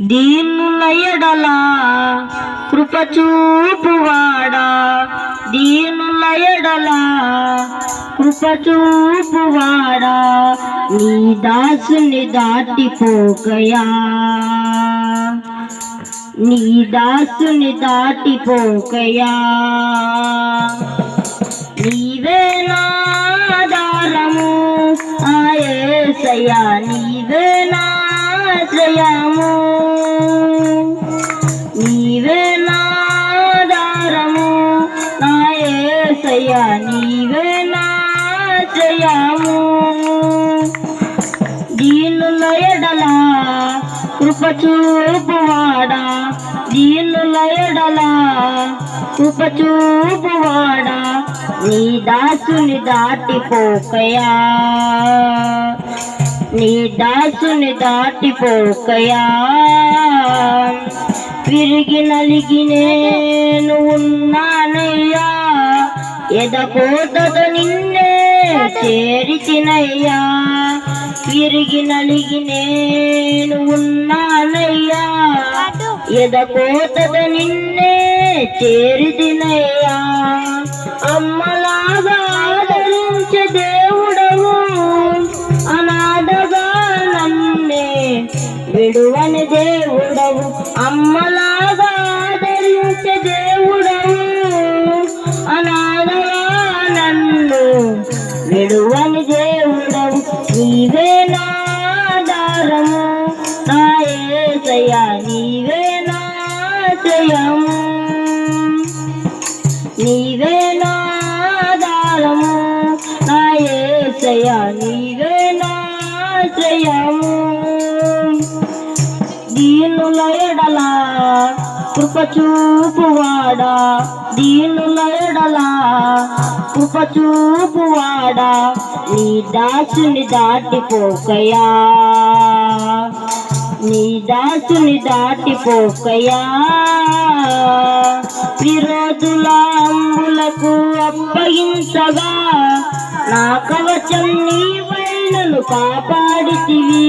దీనుల ఎడల కృప చూపువాడా దీనుల ఎడల కృప చూపువాడా నీ దాసుని దాటిపోకయా. నీ దాసుని దాటిపోకయా. నీవేనా ఆయేసయ్యా నీవే నాశ్రయము నీవే నాదారము నాయేసయ్యా నీవే నాశ్రయము దీనుల ఎడల కృప చూపువాడా దీనుల ఎడల కృప చూపువాడా నీ దాసుని దాటిపోకయా. నీ దాసుని దాటిపోకయా. విరిగి నలిగి నేను ఉన్నానయ్యా. ఎదకోతతో నిన్నే చేరితినయ్యా విరిగి నలిగి నేను ఉన్నానయ్యా. ఎదకోతతో నిన్నే చేరితినయ్యా విడువని దేవుడవు అమ్మలాగా ఆదరించే దేవుడవు. అనాథగా నన్ను విడువని దేవుడవు నీవే నాదారము నా ఏసయ్యా నీవే నాశయము నీవే నాదారము నా ఏసయ్యా నీవే నాశయము దీనుల ఎడల కృపచూపువాడా దీనుల ఎడల కృపచూపువాడా నీ దాసుని దాటిపోకయా. నీ దాసుని దాటిపోకయా. విరోధుల అంబులకు అప్పగించగా నా కవచం నీ నన్ను కాపాడితివి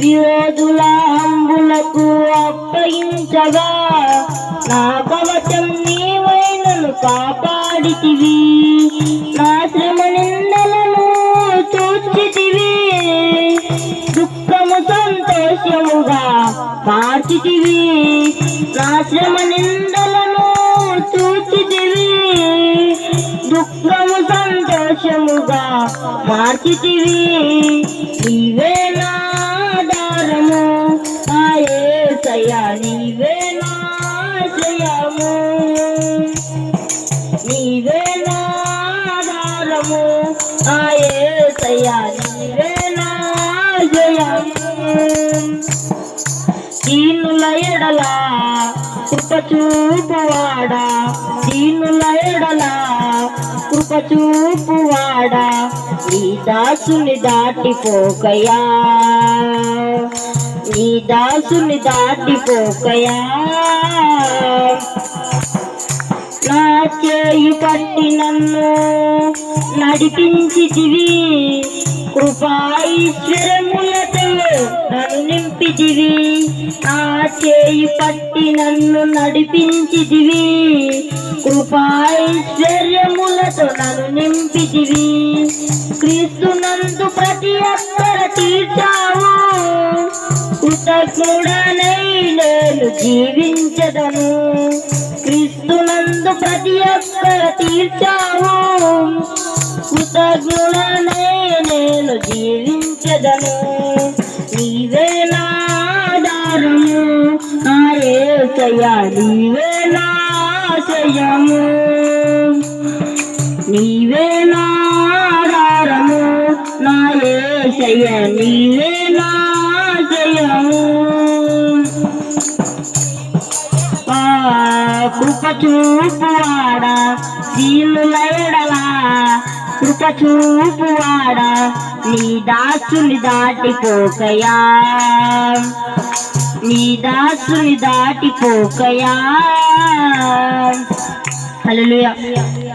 విరోధుల అంబులకు అప్పగించగా నా కవచం నీవై నన్ను కాపాడితివి. నా శ్రమ నిందలను చూచితివి. దుఃఖము సంతోషముగా మార్చితివి. నా శ్రమ నిందలను చూచితివి. దుఃఖము మార్చితివి నీవే నాదారము ఆయే సయా నీవే నాశయము నీవే నాదారము ఆయే సయా నీవే నాశయము దీనుల ఎడలా కృప చూపువాడా దీనుల ఎడలా కృప చూపువాడా? నీ దాసుని దాటిపోకయా? నీ దాసుని దాటిపోకయా? నా చేయి పట్టి నన్ను నడిపించితివి కృపాయిశ్వరములతో నన్ను నింపిదివి ఆ చేయి పట్టి నన్ను నడిపించిదివి. కృపాయిశ్వర్యములతో నన్ను నింపితివి క్రీస్తు నందు ప్రతి అక్కర తీర్చావు కృతజ్ఞుడనై నేను జీవించదను క్రీస్తునందు ప్రతి ఒక్కర తీర్చావు కృతజ్ఞుడనై నేను జీవించదను యేసయ్యా నీవే నాశయము నీవే నాదారము నా నీవే నాశయము ఆ కృప చూపువాడా సీలు ఎడల కృప చూపువాడా నీ దాసుని దాటిపోకయా. నీ దాసుని దాటిపోకయా. హలో